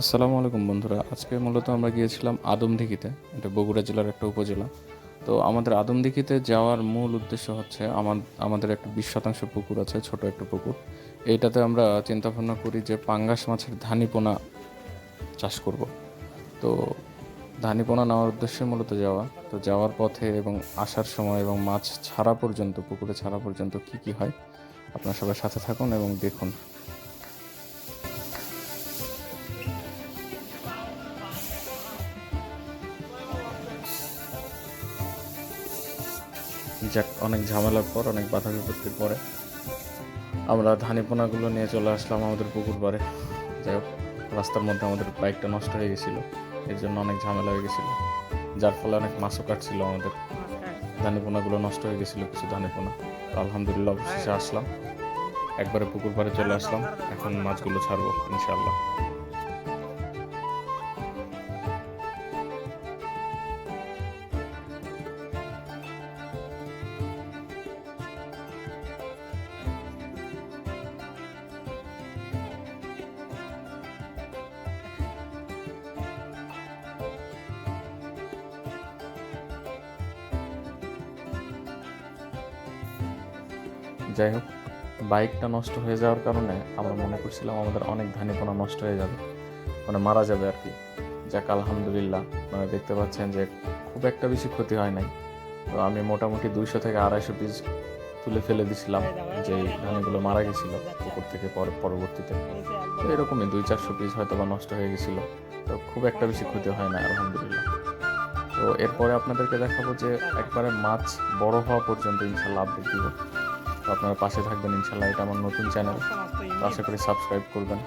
আসসালামু আলাইকুম বন্ধুরা। আজকে মূলত আমরা গিয়েছিলাম আদমদিঘিতে, এটা বগুড়া জেলার একটা উপজেলা। তো আমাদের আদমদিঘিতে যাওয়ার মূল উদ্দেশ্য হচ্ছে আমাদের একটা বিশ শতাংশ পুকুর আছে, ছোট একটা পুকুর। এইটাতে আমরা চিন্তা ভাবনা করি যে পাঙ্গাস মাছের ধানিপোনা চাষ করব। তো ধানিপোনা নেওয়ার উদ্দেশ্যে মূলত যাওয়া। তো যাওয়ার পথে এবং আসার সময় এবং মাছ ছাড়া পর্যন্ত, পুকুরে ছাড়া পর্যন্ত কি কি হয়, আপনার সবার সাথে থাকুন এবং দেখুন। যাক অনেক ঝামেলার পর অনেক বাধা বিপত্তির পরে আমরা ধানিপোনাগুলো নিয়ে চলে আসলাম আমাদের পুকুর পাড়ে যাই হোক রাস্তার মধ্যে আমাদের বাইকটা নষ্ট হয়ে গেছিল এর জন্য অনেক ঝামেলা হয়ে গেছিল। যার ফলে অনেক মাছও কাটছিল আমাদের। ধানিপোনাগুলো নষ্ট হয়ে গেছিল কিছু ধানিপোনা তো আলহামদুলিল্লাহ অবশেষে আসলাম। একবারে পুকুর পাড়ে চলে আসলাম। এখন মাছগুলো ছাড়বো ইনশাল্লাহ যাই হোক, বাইকটা নষ্ট হয়ে যাওয়ার কারণে আমরা মনে করছিলাম আমাদের অনেক ধানিপোনা নষ্ট হয়ে যাবে মানে মারা যাবে আর কি। যাক, আলহামদুলিল্লাহ মানে দেখতে পাচ্ছেন যে খুব একটা বেশি ক্ষতি হয় নাই। তো আমি মোটামুটি দুইশো থেকে আড়াইশো পিস তুলে ফেলে দিছিলাম যে ধানগুলো মারা গেছিল পুকুর থেকে পর- পরবর্তীতে। তো এরকমই দুই চারশো পিস হয়তো বা নষ্ট হয়ে গেছিল। তো খুব একটা বেশি ক্ষতি হয় না আলহামদুলিল্লাহ। তো এরপরে আপনাদেরকে দেখাবো যে একবারে মাছ বড় হওয়া পর্যন্ত ইনশাল্লাহ আপডেট দিব। আপনারা পাশে থাকবেন, ইনশাল্লাহ এটা আমার নতুন চ্যানেল। আশা করি সাবস্ক্রাইব করবেন।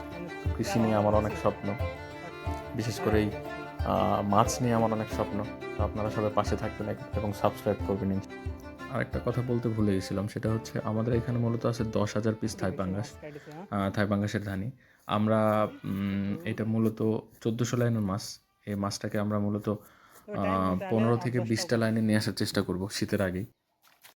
কৃষি নিয়ে আমার অনেক স্বপ্ন। বিশেষ করে এই মাছ নিয়ে আমার অনেক স্বপ্ন। আপনারা সবাই পাশে থাকবেন এবং সাবস্ক্রাইব করবেন আরেকটা কথা বলতে ভুলে গেছিলাম, সেটা হচ্ছে আমাদের এখানে মূলত আছে দশ হাজার পিস থাই পাঙ্গাস থাই ধানি। আমরা এটা মূলত চোদ্দোশো লাইনের মাছ। এই মাছটাকে আমরা মূলত পনেরো থেকে বিশটা লাইনে নিয়ে আসার চেষ্টা করব শীতের আগেই।